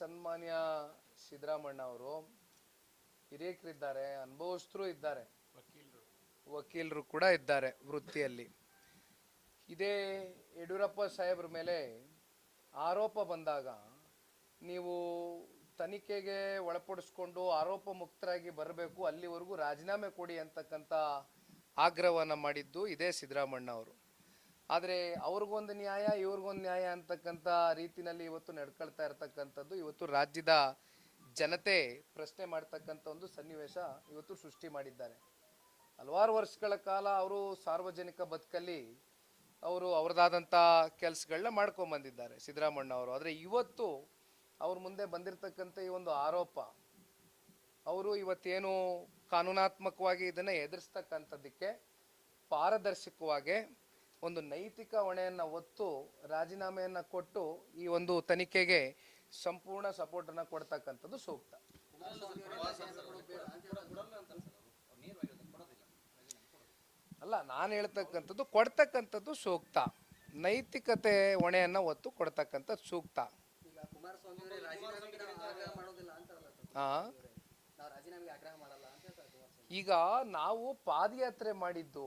ಸನ್ಮಾನ್ಯ ಸಿದ್ದರಾಮಣ್ಣ ಅವರು ಹಿರಿಯಕರಿದ್ದಾರೆ ಅನುಭವಸ್ಥರು ಇದ್ದಾರೆ. ವಕೀಲರು ಕೂಡ ಇದ್ದಾರೆ ವೃತ್ತಿಯಲ್ಲಿ. ಇದೇ ಯಡಿಯೂರಪ್ಪ ಸಾಹೇಬ್ರ ಮೇಲೆ ಆರೋಪ ಬಂದಾಗ ನೀವು ತನಿಖೆಗೆ ಒಳಪಡಿಸ್ಕೊಂಡು ಆರೋಪ ಮುಕ್ತರಾಗಿ ಬರಬೇಕು, ಅಲ್ಲಿವರೆಗೂ ರಾಜೀನಾಮೆ ಕೊಡಿ ಅಂತಕ್ಕಂಥ ಆಗ್ರಹವನ್ನು ಮಾಡಿದ್ದು ಇದೇ ಸಿದ್ದರಾಮಣ್ಣ ಅವರು ಆದರೆ ಅವ್ರಿಗೊಂದು ನ್ಯಾಯ, ಇವ್ರಿಗೊಂದು ನ್ಯಾಯ ಅಂತಕ್ಕಂಥ ರೀತಿನಲ್ಲಿ ಇವತ್ತು ನಡ್ಕೊಳ್ತಾ ಇರತಕ್ಕಂಥದ್ದು ಇವತ್ತು ರಾಜ್ಯದ ಜನತೆ ಪ್ರಶ್ನೆ ಮಾಡ್ತಕ್ಕಂಥ ಒಂದು ಸನ್ನಿವೇಶ ಇವತ್ತು ಸೃಷ್ಟಿ ಮಾಡಿದ್ದಾರೆ. ಹಲವಾರು ವರ್ಷಗಳ ಕಾಲ ಅವರು ಸಾರ್ವಜನಿಕ ಬದುಕಲ್ಲಿ ಅವರು ಅವ್ರದ್ದಾದಂಥ ಕೆಲಸಗಳನ್ನ ಮಾಡ್ಕೊಂಬಂದಿದ್ದಾರೆ ಸಿದ್ದರಾಮಣ್ಣ ಅವರು. ಆದರೆ ಇವತ್ತು ಅವ್ರ ಮುಂದೆ ಬಂದಿರತಕ್ಕಂಥ ಈ ಒಂದು ಆರೋಪ, ಅವರು ಇವತ್ತೇನು ಕಾನೂನಾತ್ಮಕವಾಗಿ ಇದನ್ನು ಎದುರಿಸ್ತಕ್ಕಂಥದ್ದಕ್ಕೆ ಪಾರದರ್ಶಕವಾಗಿ ಒಂದು ನೈತಿಕ ಹೊಣೆಯನ್ನು ಹೊತ್ತು ರಾಜೀನಾಮೆಯನ್ನು ಕೊಟ್ಟು ಈ ಒಂದು ತನಿಖೆಗೆ ಸಂಪೂರ್ಣ ಸಪೋರ್ಟನ್ನು ಕೊಡ್ತಕ್ಕಂಥದ್ದು ಸೂಕ್ತ. ಅಲ್ಲ ನಾನು ಹೇಳ್ತಕ್ಕಂಥದ್ದು ಕೊಡ್ತಕ್ಕಂಥದ್ದು ಸೂಕ್ತ. ನೈತಿಕತೆ ಹೊಣೆಯನ್ನು ಒತ್ತು ಕೊಡ್ತಕ್ಕಂಥದ್ದು ಸೂಕ್ತ. ಈಗ ಈಗ ನಾವು ಪಾದಯಾತ್ರೆ ಮಾಡಿದ್ದು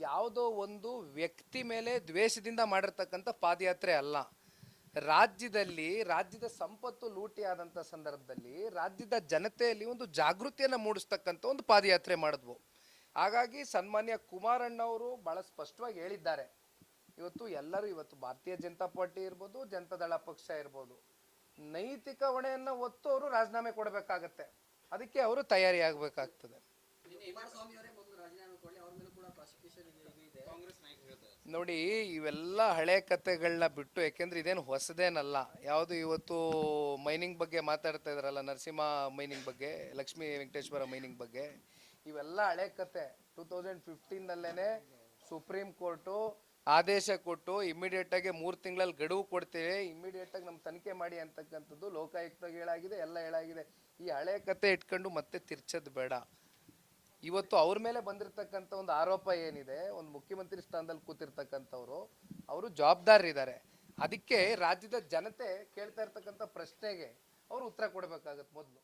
ಯಾವುದೋ ಒಂದು ವ್ಯಕ್ತಿ ಮೇಲೆ ದ್ವೇಷದಿಂದ ಮಾಡಿರ್ತಕ್ಕಂಥ ಪಾದಯಾತ್ರೆ ಅಲ್ಲ. ರಾಜ್ಯದಲ್ಲಿ, ರಾಜ್ಯದ ಸಂಪತ್ತು ಲೂಟಿ ಆದಂಥ ಸಂದರ್ಭದಲ್ಲಿ ರಾಜ್ಯದ ಜನತೆಯಲ್ಲಿ ಒಂದು ಜಾಗೃತಿಯನ್ನು ಮೂಡಿಸ್ತಕ್ಕಂಥ ಒಂದು ಪಾದಯಾತ್ರೆ ಮಾಡಿದ್ವು. ಹಾಗಾಗಿ ಸನ್ಮಾನ್ಯ ಕುಮಾರಣ್ಣವರು ಬಹಳ ಸ್ಪಷ್ಟವಾಗಿ ಹೇಳಿದ್ದಾರೆ. ಇವತ್ತು ಎಲ್ಲರೂ ಇವತ್ತು ಭಾರತೀಯ ಜನತಾ ಪಾರ್ಟಿ ಇರ್ಬೋದು, ಜನತಾದಳ ಪಕ್ಷ ಇರ್ಬೋದು, ನೈತಿಕ ಹೊಣೆಯನ್ನು ಅವರು ರಾಜೀನಾಮೆ ಕೊಡಬೇಕಾಗತ್ತೆ. ಅದಕ್ಕೆ ಅವರು ತಯಾರಿ ಆಗಬೇಕಾಗ್ತದೆ ನೋಡಿ, ಇವೆಲ್ಲ ಹಳೆ ಕತೆಗಳನ್ನ ಬಿಟ್ಟು, ಯಾಕೆಂದ್ರೆ ಇದೇನು ಹೊಸದೇನಲ್ಲ. ಯಾವುದು ಇವತ್ತು ಮೈನಿಂಗ್ ಬಗ್ಗೆ ಮಾತಾಡ್ತಾ ಇದ್ರಲ್ಲ, ನರಸಿಂಹ ಮೈನಿಂಗ್ ಬಗ್ಗೆ, ಲಕ್ಷ್ಮೀ ವೆಂಕಟೇಶ್ವರ ಮೈನಿಂಗ್ ಬಗ್ಗೆ. ಇವೆಲ್ಲ ಹಳೆ ಕತೆ. ಟೂ ತೌಸಂಡ್ ಫಿಫ್ಟೀನಲ್ಲೇ ಸುಪ್ರೀಂ ಕೋರ್ಟು ಆದೇಶ ಕೊಟ್ಟು ಇಮಿಡಿಯೇಟ್ ಆಗಿ ಮೂರು ತಿಂಗಳಲ್ಲಿ ಗಡುವು ಕೊಡ್ತೇವೆ. ಇಮಿಡಿಯೇಟ್ ಆಗಿ ನಮ್ಮ ತನಿಖೆ ಮಾಡಿ ಅಂತಕ್ಕಂಥದ್ದು ಲೋಕಾಯುಕ್ತಗೆ ಹೇಳಾಗಿದೆ, ಎಲ್ಲ ಹೇಳಾಗಿದೆ. ಈ ಹಳೆ ಕತೆ ಇಟ್ಕೊಂಡು ಮತ್ತೆ ತಿರ್ಚೋದು ಬೇಡ. ಇವತ್ತು ಅವ್ರ ಮೇಲೆ ಬಂದಿರತಕ್ಕಂಥ ಒಂದು ಆರೋಪ ಏನಿದೆ, ಒಂದು ಮುಖ್ಯಮಂತ್ರಿ ಸ್ಥಾನದಲ್ಲಿ ಕೂತಿರ್ತಕ್ಕಂಥವ್ರು, ಅವರು ಜವಾಬ್ದಾರಿದ್ದಾರೆ ಅದಕ್ಕೆ ರಾಜ್ಯದ ಜನತೆ ಕೇಳ್ತಾ ಇರ್ತಕ್ಕಂಥ ಪ್ರಶ್ನೆಗೆ ಅವರು ಉತ್ತರ ಕೊಡಬೇಕಾಗತ್ತೆ ಮೊದಲು.